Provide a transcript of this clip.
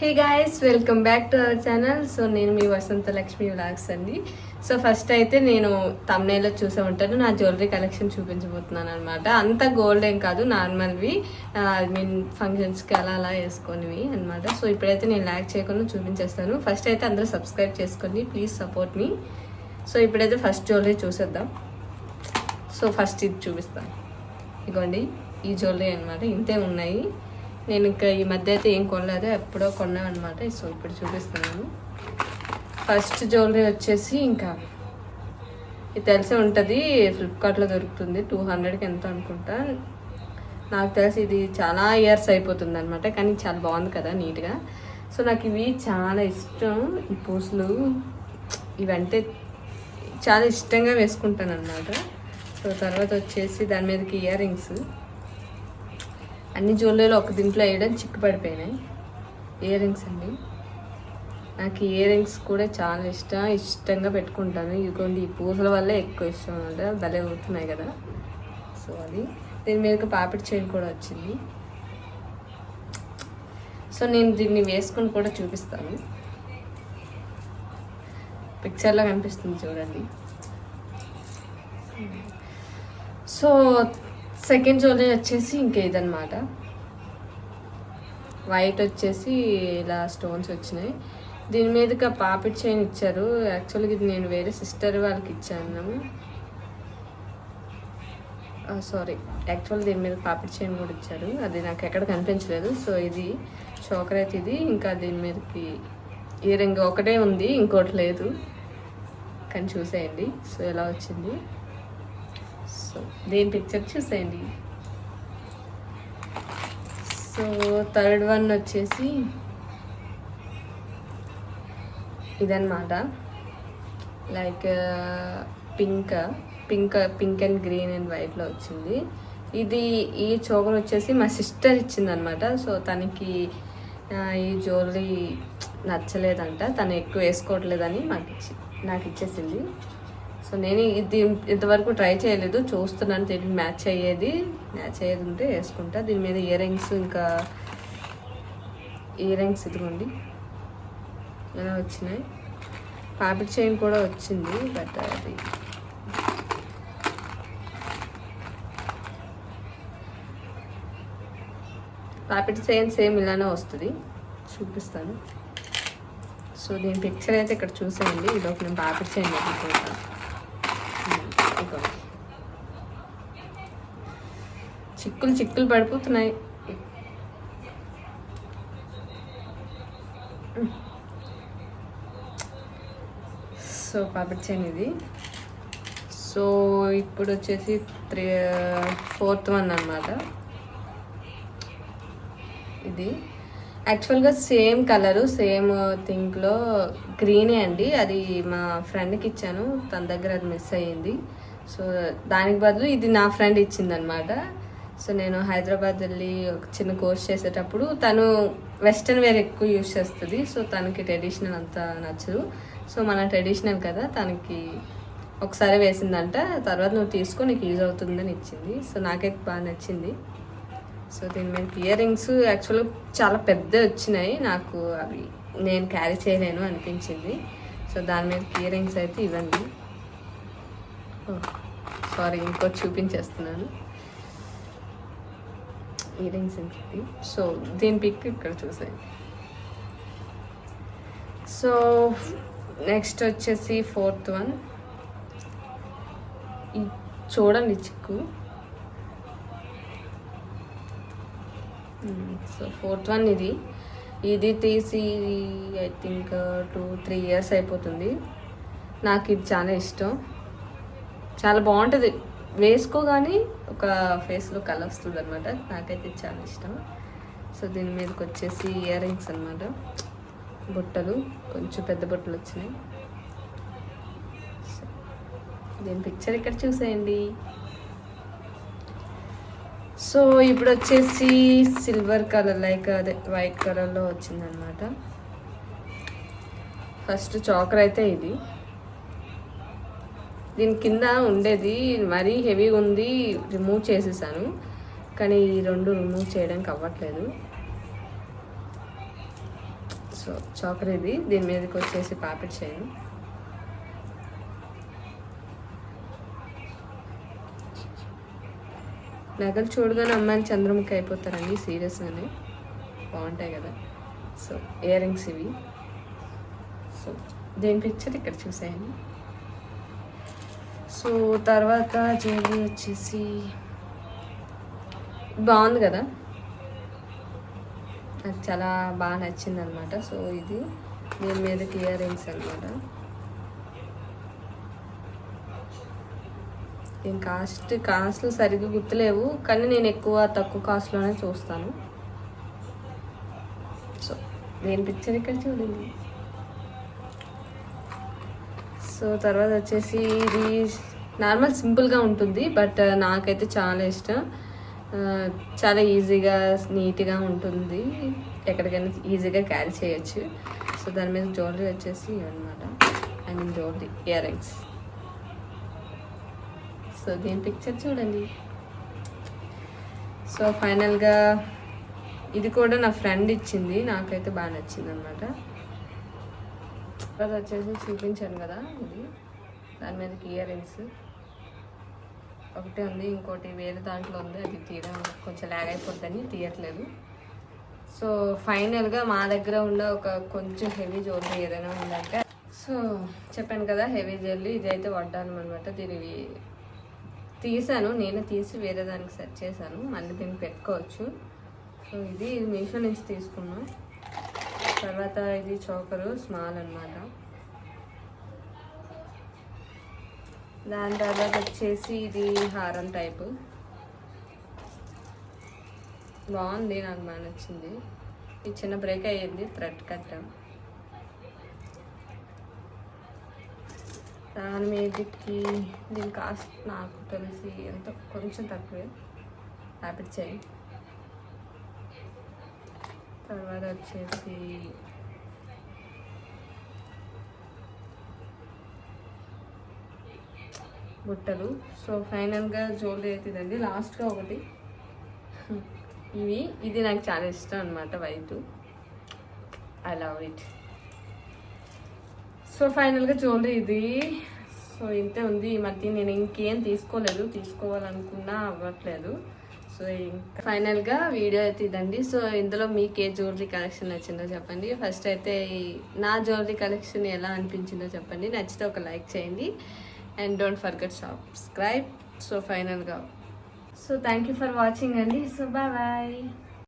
Hey guys welcome back to our channel so నేను మీ Vasantha Lakshmi vlogs అండి. సో ఫస్ట్ అయితే నేను తమ్నేలో చూసే ఉంటాను. నా జ్యువెలరీ కలెక్షన్ చూపించబోతున్నాను అనమాట అంత గోల్డ్ ఏం కాదు నార్మల్వి ఐ మీన్ ఫంక్షన్స్కి అలా అలా వేసుకొనివి అనమాట సో ఇప్పుడైతే నేను ల్యాక్ చేయకుండా చూపించేస్తాను. ఫస్ట్ అయితే అందరూ సబ్స్క్రైబ్ చేసుకోండి. ప్లీజ్ సపోర్ట్ మీ సో ఇప్పుడైతే ఫస్ట్ జ్యువెలరీ చూసేద్దాం. సో ఫస్ట్ ఇది చూపిస్తాను. ఇగోండి ఈ జ్యువెలరీ అనమాట ఇంతే ఉన్నాయి. నేను ఇంకా ఈ మధ్య అయితే ఏం కొనలేదు ఎప్పుడో కొన్నామన్నమాట సో ఇప్పుడు చూపిస్తున్నాను. ఫస్ట్ జ్యువెలరీ వచ్చేసి ఇంకా ఇది తెలిసే ఉంటుంది ఫ్లిప్కార్ట్లో దొరుకుతుంది టూ హండ్రెడ్కి ఎంత అనుకుంటా. నాకు తెలిసి ఇది చాలా ఇయర్స్ అయిపోతుంది అనమాట కానీ చాలా బాగుంది కదా నీట్గా. సో నాకు ఇవి చాలా ఇష్టం. ఈ పూసలు ఇవంటే చాలా ఇష్టంగా వేసుకుంటాను అనమాట సో తర్వాత వచ్చేసి దాని మీదకి ఇయర్ రింగ్స్. అన్ని జ్యువెలరీలు ఒక దీంట్లో వేయడం చిక్కు పడిపోయినాయి ఇయర్ రింగ్స్ అండి. నాకు ఇయర్ రింగ్స్ కూడా చాలా ఇష్టం. ఇష్టంగా పెట్టుకుంటాను. ఇదిగోండి ఈ పూసల వల్లే ఎక్కువ ఇష్టం అనమాట భలే అవుతున్నాయి కదా. సో అది. దీని మీదకి పాపిడి చైన్ కూడా వచ్చింది. సో నేను దీన్ని వేసుకొని కూడా చూపిస్తాను. పిక్చర్లో కనిపిస్తుంది చూడండి. సో సెకండ్ జ్యువెలరీ వచ్చేసి ఇంకా ఇదనమాట వైట్ వచ్చేసి ఇలా స్టోన్స్ వచ్చినాయి. దీని మీదకి పాపిడ్ చైన్ ఇచ్చారు. యాక్చువల్గా ఇది నేను వేరే సిస్టర్ వాళ్ళకి ఇచ్చాను. సారీ యాక్చువల్ దీని మీద పాపిడ్ చైన్ కూడా ఇచ్చారు. అది నాకు ఎక్కడ కనిపించలేదు. సో ఇది చోకర్ అయితే ఇది. ఇంకా దీని మీదకి ఇయర్ రింగ్ ఒకటే ఉంది. ఇంకోటి లేదు. కానీ చూసేయండి. సో ఎలా వచ్చింది? సో దీని పిక్చర్ చూసేయండి. సో థర్డ్ వన్ వచ్చేసి ఇదన్నమాట. Like pink pink pink and green and వైట్లో వచ్చింది. ఇది ఈ చోకర్ వచ్చేసి మా సిస్టర్ ఇచ్చిందనమాట సో తనకి ఈ జ్యువెలరీ నచ్చలేదంట. తను ఎక్కువ వేసుకోవట్లేదని మాకు ఇచ్చి నాకు ఇచ్చేసింది సో నేను ఇది ఇంతవరకు ట్రై చేయలేదు చూస్తున్నాను దీనికి మ్యాచ్ అయ్యేది మ్యాచ్ అయ్యేది ఉంటే వేసుకుంటా. దీని మీద ఇయర్ రింగ్స్ ఇంకా ఇయర్ రింగ్స్ ఇదిగోండి. ఇలా వచ్చినాయి? పాపిడ్ చైన్ కూడా వచ్చింది బట్ అది పాపిడ్ చైన్ సేమ్ ఇలానే వస్తుంది చూపిస్తాను. సో దీని పిక్చర్ అయితే ఇక్కడ చూసేయండి ఇదొక నేను పాపిడ్ చైన్ పెట్టుకుంటాను ఇదిగో. చిక్కులు చిక్కులు పడిపోతున్నాయి. సో పాపిడ్ ఇది. సో ఇప్పుడు వచ్చేసి త్రీ ఫోర్త్ వన్ అన్నమాట. ఇది. యాక్చువల్గా సేమ్ కలరు సేమ్ థింక్లో గ్రీనే అండి. అది మా ఫ్రెండ్కి ఇచ్చాను. తన దగ్గర అది మిస్ అయ్యింది. సో దానికి బదులు ఇది నా ఫ్రెండ్ ఇచ్చిందనమాట సో నేను హైదరాబాద్ వెళ్ళి ఒక చిన్న కోర్స్ చేసేటప్పుడు తను వెస్ట్రన్ వేర్ ఎక్కువ యూజ్ చేస్తుంది. సో తనకి ట్రెడిషనల్ అంత నచ్చదు. సో మన ట్రెడిషనల్ కదా తనకి ఒకసారి వేసిందంట తర్వాత నువ్వు తీసుకో నీకు యూజ్ అవుతుందని ఇచ్చింది. సో నాకైతే బాగా నచ్చింది. సో దీని మీద ఇయర్ రింగ్స్ యాక్చువల్గా చాలా పెద్ద వచ్చినాయి. నాకు అవి నేను క్యారీ చేయలేను అనిపించింది. సో దాని మీద ఇయర్ రింగ్స్ అయితే ఇవ్వండి. సారీ ఇంకో చూపించేస్తున్నాను. ఇయర్ రింగ్స్ ఇంకొకటి సో దీని పిక్ ఇక్కడ చూసాయి. సో నెక్స్ట్ వచ్చేసి ఫోర్త్ వన్. చూడండి చిక్కు. సో ఫోర్త్ వన్ ఇది. ఇది తీసి I think two three years అయిపోతుంది. నాకు ఇది చాలా ఇష్టం. చాలా బాగుంటుంది. వేసుకోగానే ఒక ఫేస్లో కలర్ వస్తుంది అనమాట నాకైతే చాలా ఇష్టం. సో దీని మీదకి వచ్చేసి ఇయర్ రింగ్స్ అనమాట బుట్టలు కొంచెం పెద్ద బుట్టలు వచ్చినాయి. దీని పిక్చర్ ఇక్కడ చూసేయండి. సో ఇప్పుడు వచ్చేసి సిల్వర్ కలర్ లైక్ అదే వైట్ కలర్లో వచ్చిందనమాట ఫస్ట్ చాకర్ అయితే ఇది. దీని కింద ఉండేది మరీ హెవీగా ఉంది రిమూవ్ చేసేసాను. కానీ ఈ రెండు రిమూవ్ చేయడానికి అవ్వట్లేదు. సో చాకర్ ఇది. దీని మీదకి వచ్చేసి పాపిడ్ చేయను నగలు చూడగానే అమ్మాయిలు చంద్రముఖి అయిపోతారండి సీరియస్గానే బాగుంటాయి కదా. సో ఇయర్ రింగ్స్ ఇవి. సో దీని పిక్చర్ ఇక్కడ చూసాయండి. సో తర్వాత జేబీ వచ్చేసి బాగుంది కదా? నాకు చాలా బాగా నచ్చింది అనమాట సో ఇది దీని మీద ఇయర్ రింగ్స్ అనమాట దీని కాస్ట్ కాస్ట్లు సరిగ్గా గుర్తులేవు కానీ నేను ఎక్కువ తక్కువ కాస్ట్లోనే చూస్తాను. సో నేను పిక్చర్ ఇక్కడ చూడండి సో తర్వాత వచ్చేసి ఇది నార్మల్ సింపుల్గా ఉంటుంది బట్ నాకైతే చాలా ఇష్టం. చాలా ఈజీగా నీట్గా ఉంటుంది. ఎక్కడికైనా ఈజీగా క్యారీ చేయొచ్చు. సో దాని మీద జ్యువెలరీ వచ్చేసి అనమాట I mean jewellery earrings. So దీని పిక్చర్ చూడండి. సో ఫైనల్గా ఇది కూడా నా ఫ్రెండ్ ఇచ్చింది. నాకైతే బాగా నచ్చింది అనమాట అది వచ్చేసి చూపించాను కదా ఇది. దాని మీద ఇయర్ రింగ్స్ ఒకటి ఉంది ఇంకోటి వేరే దాంట్లో ఉంది. అది తీయడం కొంచెం లాగ్ అయిపోద్దని తీయట్లేదు. సో ఫైనల్గా మా దగ్గర ఉన్న ఒక కొంచెం హెవీ జ్యువెలరీ ఏదైనా ఉందంటే సో చెప్పాను కదా హెవీ జ్యువెలరీ ఇది అయితే వడ్డాను అనమాట దీనివి తీసాను నేను తీసి వేరే దానికి సెట్ చేశాను. మళ్ళీ దీన్ని పెట్టుకోవచ్చు. సో ఇది మీషో నుంచి తీసుకున్నాను తర్వాత ఇది చోకరు స్మాల్ అన్నమాట. దాని తర్వాత వచ్చేసి ఇది హారం టైపు బాగుంది నాకు బాగా నచ్చింది. ఇది చిన్న బ్రేక్ అయ్యింది థ్రెడ్ కట్టడం దాని మీదకి దీని కాస్ట్ నాకు తెలిసి ఎంత కొంచెం తక్కువే. హ్యాపీ చేయి తర్వాత వచ్చేసి బుట్టలు. సో ఫైనల్గా జ్యువెలరీ అయితే ఇదండి లాస్ట్గా ఒకటి. ఇవి ఇది నాకు చాలా ఇష్టం అనమాట white. I love it so ఫైనల్గా జ్యువెలరీ ఇది. సో ఇంతే ఉంది. ఈ మధ్య నేను ఇంకేం తీసుకోలేదు. తీసుకోవాలనుకున్నా అవ్వట్లేదు. సో ఇంకా ఫైనల్గా వీడియో అయితే ఇదండి. సో ఇందులో మీకు ఏ జ్యువెలరీ కలెక్షన్ నచ్చిందో చెప్పండి. ఫస్ట్ అయితే నా జ్యువెలరీ కలెక్షన్ ఎలా అనిపించిందో చెప్పండి. నచ్చితే ఒక లైక్ చేయండి. And don't forget subscribe. So ఫైనల్గా. So thank you for watching అండి. So bye bye.